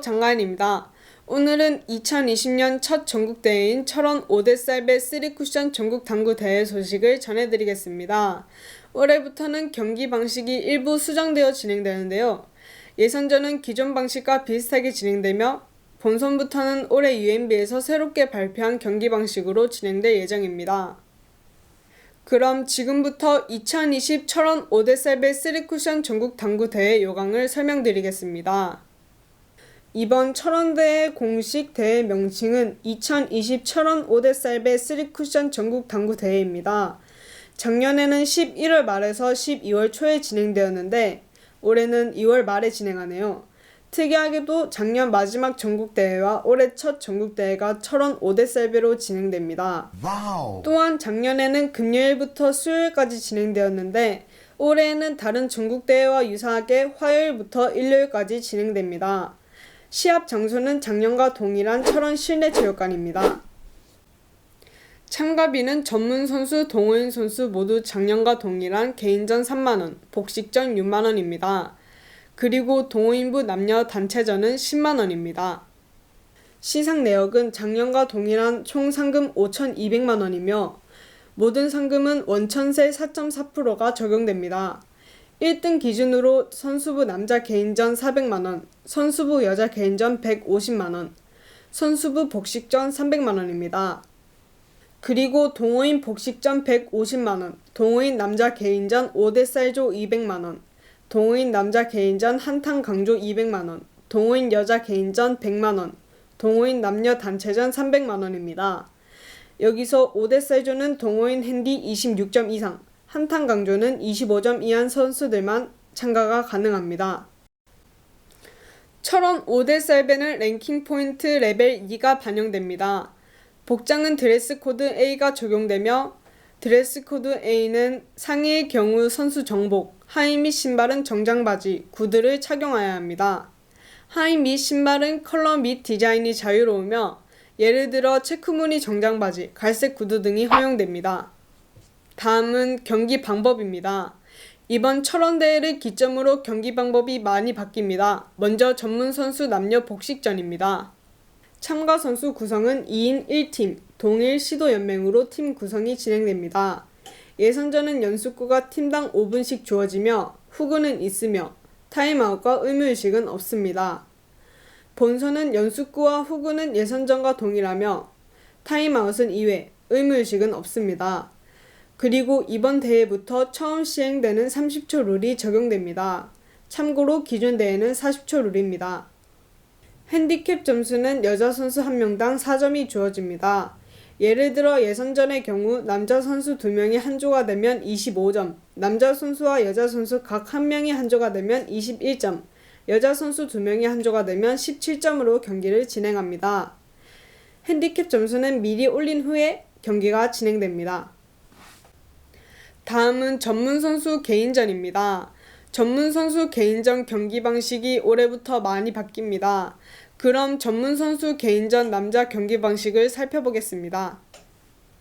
장가인입니다. 오늘은 2020년 첫 전국대회인 철원 5대쌀배 3쿠션 전국 당구 대회 소식을 전해드리겠습니다. 올해부터는 경기 방식이 일부 수정되어 진행되는데요. 예선전은 기존 방식과 비슷하게 진행되며 본선부터는 올해 UMB에서 새롭게 발표한 경기 방식으로 진행될 예정입니다. 그럼 지금부터 2020 철원 5대쌀배 3쿠션 전국 당구 대회 요강을 설명드리겠습니다. 이번 철원대회 공식 대회 명칭은 2020 철원 5대쌀배 3쿠션 전국 당구 대회입니다. 작년에는 11월 말에서 12월 초에 진행되었는데 올해는 2월 말에 진행하네요. 특이하게도 작년 마지막 전국대회와 올해 첫 전국대회가 철원 5대쌀배로 진행됩니다. 와우. 또한 작년에는 금요일부터 수요일까지 진행되었는데 올해에는 다른 전국대회와 유사하게 화요일부터 일요일까지 진행됩니다. 시합 장소는 작년과 동일한 철원 실내 체육관입니다. 참가비는 전문 선수, 동호인 선수 모두 작년과 동일한 개인전 3만원, 복식전 6만원입니다. 그리고 동호인부 남녀 단체전은 10만원입니다. 시상 내역은 작년과 동일한 총 상금 5,200만 원이며 모든 상금은 원천세 4.4%가 적용됩니다. 1등 기준으로 선수부 남자 개인전 400만 원, 선수부 여자 개인전 150만 원, 선수부 복식전 300만 원입니다. 그리고 동호인 복식전 150만 원, 동호인 남자 개인전 5대 쌀조 200만 원, 동호인 남자 개인전 한탕 강조 200만 원, 동호인 여자 개인전 100만 원, 동호인 남녀 단체전 300만 원입니다. 여기서 5대 쌀조는 동호인 핸디 26점 이상, 한탕 강조는 25점 이한 선수들만 참가가 가능합니다. 철원 5대 쌀배는 랭킹 포인트 레벨 2가 반영됩니다. 복장은 드레스 코드 A가 적용되며 드레스 코드 A는 상의의 경우 선수 정복, 하의 및 신발은 정장 바지, 구두를 착용해야 합니다. 하의 및 신발은 컬러 및 디자인이 자유로우며 예를 들어 체크무늬 정장 바지, 갈색 구두 등이 허용됩니다. 다음은 경기 방법입니다. 이번 철원 대회를 기점으로 경기 방법이 많이 바뀝니다. 먼저 전문 선수 남녀 복식전입니다. 참가 선수 구성은 2인 1팀, 동일 시도 연맹으로 팀 구성이 진행됩니다. 예선전은 연습구가 팀당 5분씩 주어지며 후구는 있으며 타임아웃과 의무의식은 없습니다. 본선은 연습구와 후구는 예선전과 동일하며 타임아웃은 2회, 의무의식은 없습니다. 그리고 이번 대회부터 처음 시행되는 30초 룰이 적용됩니다. 참고로 기존 대회는 40초 룰입니다. 핸디캡 점수는 여자 선수 1명당 4점이 주어집니다. 예를 들어 예선전의 경우 남자 선수 2명이 한 조가 되면 25점, 남자 선수와 여자 선수 각한 명이 한 조가 되면 21점, 여자 선수 2명이 한 조가 되면 17점으로 경기를 진행합니다. 핸디캡 점수는 미리 올린 후에 경기가 진행됩니다. 다음은 전문 선수 개인전입니다. 전문 선수 개인전 경기 방식이 올해부터 많이 바뀝니다. 그럼 전문 선수 개인전 남자 경기 방식을 살펴보겠습니다.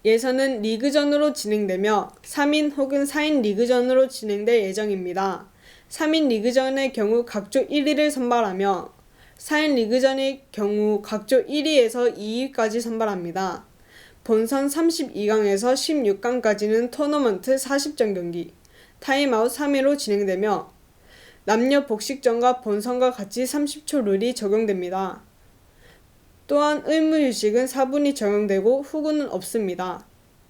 예선은 리그전으로 진행되며 3인 혹은 4인 리그전으로 진행될 예정입니다. 3인 리그전의 경우 각조 1위를 선발하며 4인 리그전의 경우 각조 1위에서 2위까지 선발합니다. 본선 32강에서 16강까지는 토너먼트 40전 경기, 타임아웃 3회로 진행되며 남녀 복식전과 본선과 같이 30초 룰이 적용됩니다. 또한 의무유식은 4분이 적용되고 후구는 없습니다.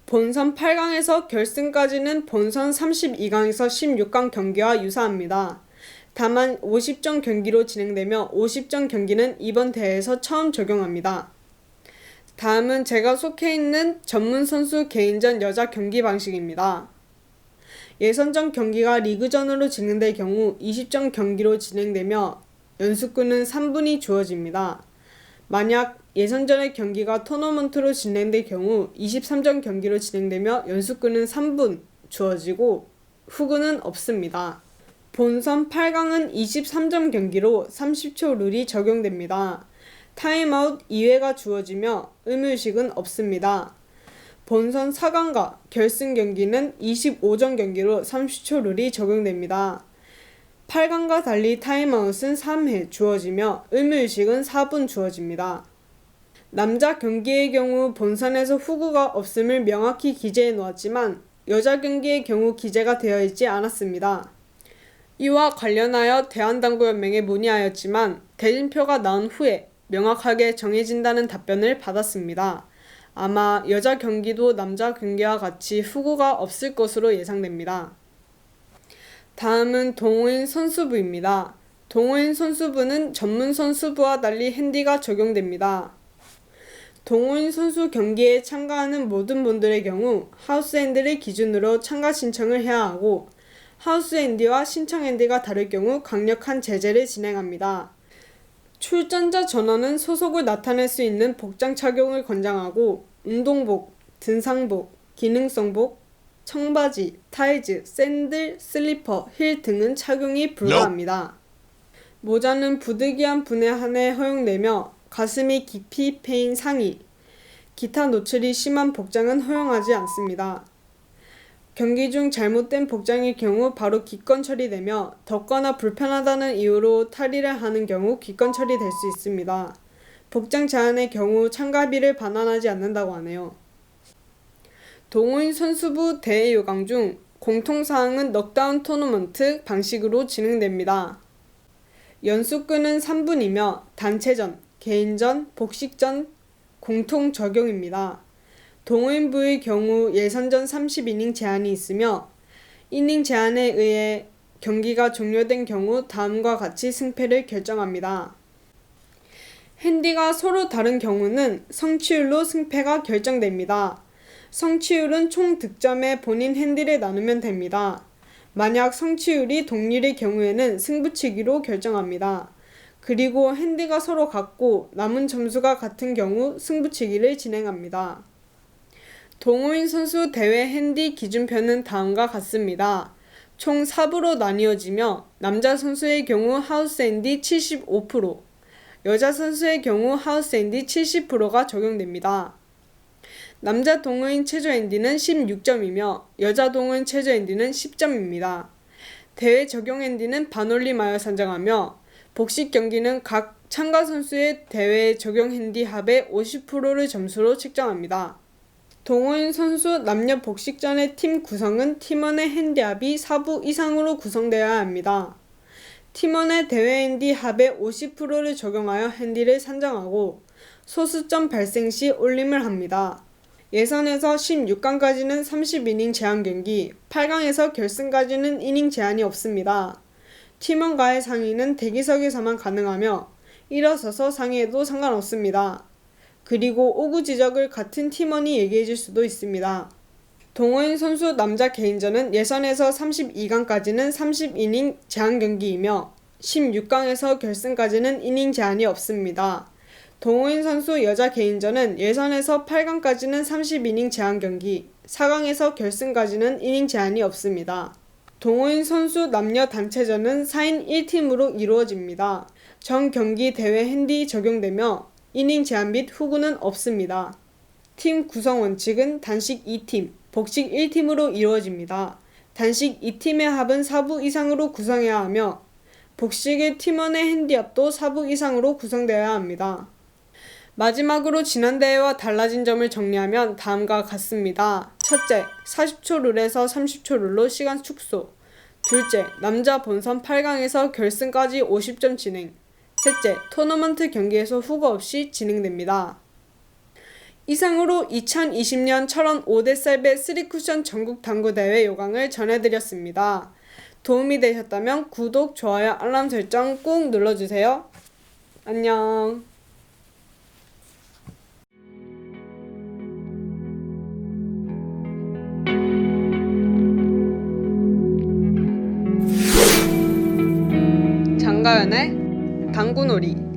본선 8강에서 결승까지는 본선 32강에서 16강 경기와 유사합니다. 다만 50점 경기로 진행되며 50점 경기는 이번 대회에서 처음 적용합니다. 다음은 제가 속해 있는 전문 선수 개인전 여자 경기 방식입니다. 예선전 경기가 리그전으로 진행될 경우 20점 경기로 진행되며 연습구는 3분이 주어집니다. 만약 예선전의 경기가 토너먼트로 진행될 경우 23점 경기로 진행되며 연습구는 3분 주어지고 후구는 없습니다. 본선 8강은 23점 경기로 30초 룰이 적용됩니다. 타임아웃 2회가 주어지며 의무식은 없습니다. 본선 4강과 결승 경기는 25점 경기로 30초 룰이 적용됩니다. 8강과 달리 타임아웃은 3회 주어지며 의무휴식은 4분 주어집니다. 남자 경기의 경우 본선에서 후구가 없음을 명확히 기재해 놓았지만 여자 경기의 경우 기재가 되어 있지 않았습니다. 이와 관련하여 대한당구연맹에 문의하였지만 대진표가 나온 후에 명확하게 정해진다는 답변을 받았습니다. 아마 여자 경기도 남자 경기와 같이 후구가 없을 것으로 예상됩니다. 다음은 동호인 선수부입니다. 동호인 선수부는 전문 선수부와 달리 핸디가 적용됩니다. 동호인 선수 경기에 참가하는 모든 분들의 경우 하우스 핸디를 기준으로 참가 신청을 해야 하고 하우스 핸디와 신청 핸디가 다를 경우 강력한 제재를 진행합니다. 출전자 전원은 소속을 나타낼 수 있는 복장 착용을 권장하고 운동복, 등산복, 기능성복, 청바지, 타이즈, 샌들, 슬리퍼, 힐 등은 착용이 불가합니다. 모자는 부득이한 분에 한해 허용되며 가슴이 깊이 패인 상의, 기타 노출이 심한 복장은 허용하지 않습니다. 경기 중 잘못된 복장일 경우 바로 기권 처리되며 덥거나 불편하다는 이유로 탈의를 하는 경우 기권 처리될 수 있습니다. 복장 제한의 경우 참가비를 반환하지 않는다고 하네요. 동호인 선수부 대회 요강 중 공통사항은 넉다운 토너먼트 방식으로 진행됩니다. 연수끈은 3분이며 단체전, 개인전, 복식전 공통 적용입니다. 동호인부의 경우 예선전 30이닝 제한이 있으며 이닝 제한에 의해 경기가 종료된 경우 다음과 같이 승패를 결정합니다. 핸디가 서로 다른 경우는 성취율로 승패가 결정됩니다. 성취율은 총 득점에 본인 핸디를 나누면 됩니다. 만약 성취율이 동일의 경우에는 승부치기로 결정합니다. 그리고 핸디가 서로 같고 남은 점수가 같은 경우 승부치기를 진행합니다. 동호인 선수 대회 핸디 기준표는 다음과 같습니다. 총 4부로 나뉘어지며 남자 선수의 경우 하우스 핸디 75%, 여자 선수의 경우 하우스 핸디 70%가 적용됩니다. 남자 동호인 최저 핸디는 16점이며 여자 동호인 최저 핸디는 10점입니다. 대회 적용 핸디는 반올림하여 산정하며 복식 경기는 각 참가 선수의 대회 적용 핸디 합의 50%를 점수로 측정합니다. 동호인 선수 남녀 복식 전의 팀 구성은 팀원의 핸디합이 4부 이상으로 구성되어야 합니다. 팀원의 대회 핸디 합의 50%를 적용하여 핸디를 산정하고 소수점 발생 시 올림을 합니다. 예선에서 16강까지는 30이닝 제한 경기, 8강에서 결승까지는 이닝 제한이 없습니다. 팀원과의 상의는 대기석에서만 가능하며 일어서서 상의해도 상관없습니다. 그리고 오구 지적을 같은 팀원이 얘기해 줄 수도 있습니다. 동호인 선수 남자 개인전은 예선에서 32강까지는 30이닝 제한 경기이며 16강에서 결승까지는 이닝 제한이 없습니다. 동호인 선수 여자 개인전은 예선에서 8강까지는 30이닝 제한 경기, 4강에서 결승까지는 이닝 제한이 없습니다. 동호인 선수 남녀 단체전은 4인 1팀으로 이루어집니다. 전 경기 대회 핸디 적용되며 이닝 제한 및 후구는 없습니다. 팀 구성 원칙은 단식 2팀, 복식 1팀으로 이루어집니다. 단식 2팀의 합은 4부 이상으로 구성해야 하며 복식의 팀원의 핸디합도 4부 이상으로 구성되어야 합니다. 마지막으로 지난 대회와 달라진 점을 정리하면 다음과 같습니다. 첫째, 40초 룰에서 30초 룰로 시간 축소. 둘째, 남자 본선 8강에서 결승까지 50점 진행. 셋째, 토너먼트 경기에서 후보 없이 진행됩니다. 이상으로 2020년 철원 5대 셀베 3쿠션 전국 당구 대회 요강을 전해드렸습니다. 도움이 되셨다면 구독, 좋아요, 알람 설정 꾹 눌러주세요. 안녕. 장가연의 당구놀이